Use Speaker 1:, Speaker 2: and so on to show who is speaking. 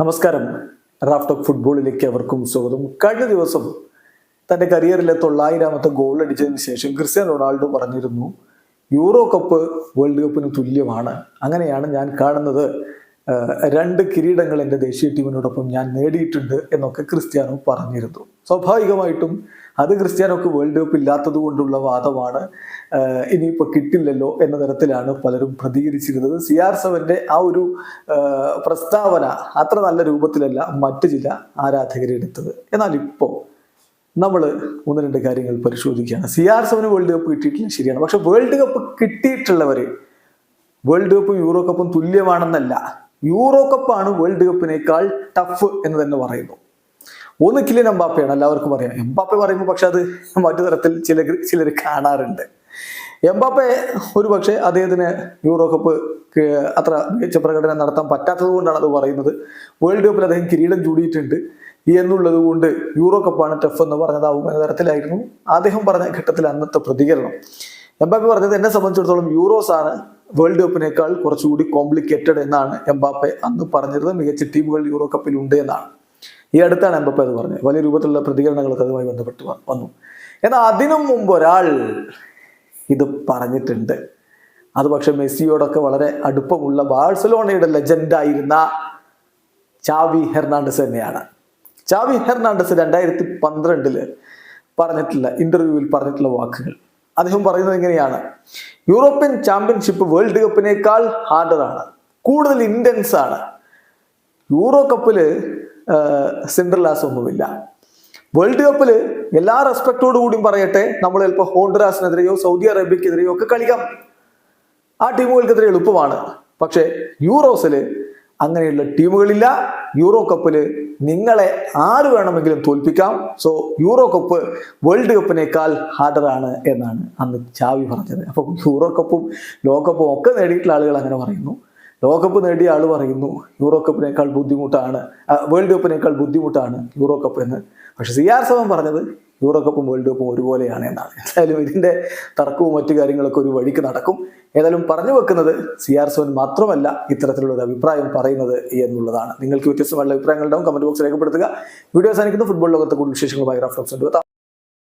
Speaker 1: നമസ്കാരം. Raft of ഫുട്ബോളിലേക്ക് അവർക്കും സ്വാഗതം. കഴിഞ്ഞ ദിവസം തന്റെ കരിയറിലെ തൊള്ളായിരാമത്തെ ഗോൾ അടിച്ചതിന് ശേഷം ക്രിസ്ത്യാനോ റൊണാൾഡോ പറഞ്ഞിരുന്നു യൂറോ കപ്പ് വേൾഡ് കപ്പിന് തുല്യമാണ്. അങ്ങനെയാണ് ഞാൻ കാണുന്നത്. രണ്ട് കിരീടങ്ങൾ എന്റെ ദേശീയ ടീമിനോടൊപ്പം ഞാൻ നേടിയിട്ടുണ്ട് എന്നൊക്കെ ക്രിസ്ത്യാനോ പറഞ്ഞിരുന്നു. സ്വാഭാവികമായിട്ടും അത് ക്രിസ്ത്യാനോക്ക് വേൾഡ് കപ്പ് ഇല്ലാത്തത് കൊണ്ടുള്ള വാദമാണ്. ഇനിയിപ്പോൾ കിട്ടില്ലല്ലോ എന്ന തരത്തിലാണ് പലരും പ്രതികരിച്ചിരുന്നത്. സി ആർ സെവന്റെ ആ ഒരു പ്രസ്താവന അത്ര നല്ല രൂപത്തിലല്ല മറ്റു ചില ആരാധകരെടുത്തത് എന്നാൽ ഇപ്പോൾ നമ്മൾ ഒന്ന് രണ്ട് കാര്യങ്ങൾ പരിശോധിക്കുകയാണ്. C R seven world cup കിട്ടിയിട്ടില്ല ശരിയാണ്. പക്ഷെ വേൾഡ് കപ്പ് കിട്ടിയിട്ടുള്ളവർ വേൾഡ് കപ്പും യൂറോ കപ്പും തുല്യമാണെന്നല്ല യൂറോ കപ്പാണ് വേൾഡ് കപ്പിനേക്കാൾ ടഫ് എന്ന് തന്നെ പറയുന്നു. ഒന്ന് കിലിയൻ എംബാപ്പയാണ് എല്ലാവർക്കും അറിയാം. എംബാപ്പ പറയുമ്പോൾ പക്ഷെ അത് മറ്റു തരത്തിൽ ചില ചിലർ കാണാറുണ്ട്. എംബാപ്പെ ഒരു പക്ഷേ അദ്ദേഹത്തിന് യൂറോ കപ്പ് അത്ര മികച്ച പ്രകടനം നടത്താൻ പറ്റാത്തത് കൊണ്ടാണ് അത് പറയുന്നത്. വേൾഡ് കപ്പിൽ അദ്ദേഹം കിരീടം ചൂടിയിട്ടുണ്ട്. എന്നുള്ളത് കൊണ്ട് യൂറോ കപ്പാണ് ടഫ് എന്ന് പറഞ്ഞതാവും എന്ന തരത്തിലായിരുന്നു അദ്ദേഹം പറഞ്ഞ ഘട്ടത്തിൽ അന്നത്തെ പ്രതികരണം. എംബാപ്പെ പറഞ്ഞത് എന്നെ സംബന്ധിച്ചിടത്തോളം യൂറോസ് ആണ് വേൾഡ് കപ്പിനേക്കാൾ കുറച്ചുകൂടി കോംപ്ലിക്കേറ്റഡ് എന്നാണ് എംബാപ്പെ അന്ന് പറഞ്ഞിരുന്നത്. മികച്ച ടീമുകൾ യൂറോ കപ്പിൽ ഉണ്ട് എന്നാണ്. ഈ അടുത്താണ് എംബാപ്പെ അത് പറഞ്ഞത്. വലിയ രൂപത്തിലുള്ള പ്രതികരണങ്ങളൊക്കെ അതുമായി ബന്ധപ്പെട്ട് വന്നു. എന്നാൽ അതിനും മുമ്പ് ഒരാൾ ഇത് പറഞ്ഞിട്ടുണ്ട്. അത് പക്ഷെ മെസ്സിയോടൊക്കെ വളരെ അടുപ്പമുള്ള ബാഴ്സലോണയുടെ ലെജൻഡായിരുന്ന ചാവി ഹെർണാണ്ടസ് തന്നെയാണ്. ചാവി ഹെർണാണ്ടസ് രണ്ടായിരത്തി പന്ത്രണ്ടിൽ പറഞ്ഞിട്ടുള്ള ഇന്റർവ്യൂവിൽ പറഞ്ഞിട്ടുള്ള വാക്കുകൾ. അദ്ദേഹം പറയുന്നത് എങ്ങനെയാണ് യൂറോപ്യൻ ചാമ്പ്യൻഷിപ്പ് വേൾഡ് കപ്പിനേക്കാൾ ഹാർഡറാണ് കൂടുതൽ ഇന്റൻസ് ആണ്. യൂറോ കപ്പിൽ സിൻഡർലാസ് ഒന്നുമില്ല. വേൾഡ് കപ്പിൽ എല്ലാ റെസ്പെക്റ്റോടു കൂടിയും പറയട്ടെ നമ്മൾ ചിലപ്പോൾ ഹോണ്ടറാസിനെതിരെയോ സൗദി അറേബ്യക്കെതിരെയോ ഒക്കെ കളിക്കാം. ആ ടീമുകൾക്കെതിരെ എളുപ്പമാണ്. പക്ഷേ യൂറോസിൽ അങ്ങനെയുള്ള ടീമുകളില്ല. യൂറോ കപ്പിൽ നിങ്ങളെ ആര് വേണമെങ്കിലും തോൽപ്പിക്കാം. സോ യൂറോ കപ്പ് വേൾഡ് കപ്പിനേക്കാൾ ഹാർഡറാണ് എന്നാണ് അന്ന് ചാവി പറഞ്ഞത്. അപ്പോൾ യൂറോ കപ്പും ലോകകപ്പും ഒക്കെ നേടിയിട്ടുള്ള ആളുകൾ അങ്ങനെ പറയുന്നു. ലോകകപ്പ് നേടിയ ആൾ പറയുന്നു യൂറോ കപ്പിനേക്കാൾ ബുദ്ധിമുട്ടാണ് വേൾഡ് കപ്പിനേക്കാൾ ബുദ്ധിമുട്ടാണ് യൂറോ കപ്പ് എന്ന്. പക്ഷെ സി ആർ സെവൻ പറഞ്ഞത് യൂറോ കപ്പും വേൾഡ് കപ്പും ഒരുപോലെയാണ് എന്നാണ്. എന്തായാലും ഇതിന്റെ തർക്കവും മറ്റു കാര്യങ്ങളൊക്കെ ഒരു വഴിക്ക് നടക്കും. ഏതായാലും പറഞ്ഞു വെക്കുന്നത് സി ആർ സോൻ മാത്രമല്ല ഇത്തരത്തിലുള്ള ഒരു അഭിപ്രായം പറയുന്നത് എന്നുള്ളതാണ്. നിങ്ങൾക്ക് വ്യത്യസ്തമായുള്ള അഭിപ്രായങ്ങൾ ഉണ്ടാവും കമന്റ് ബോക്സ് രേഖപ്പെടുത്തുക. വീഡിയോ അവസാനിക്കുന്ന. ഫുട്ബോൾ ലോകത്തെ കൂടുതൽ വിശേഷങ്ങളുമായി റഫറൻസ്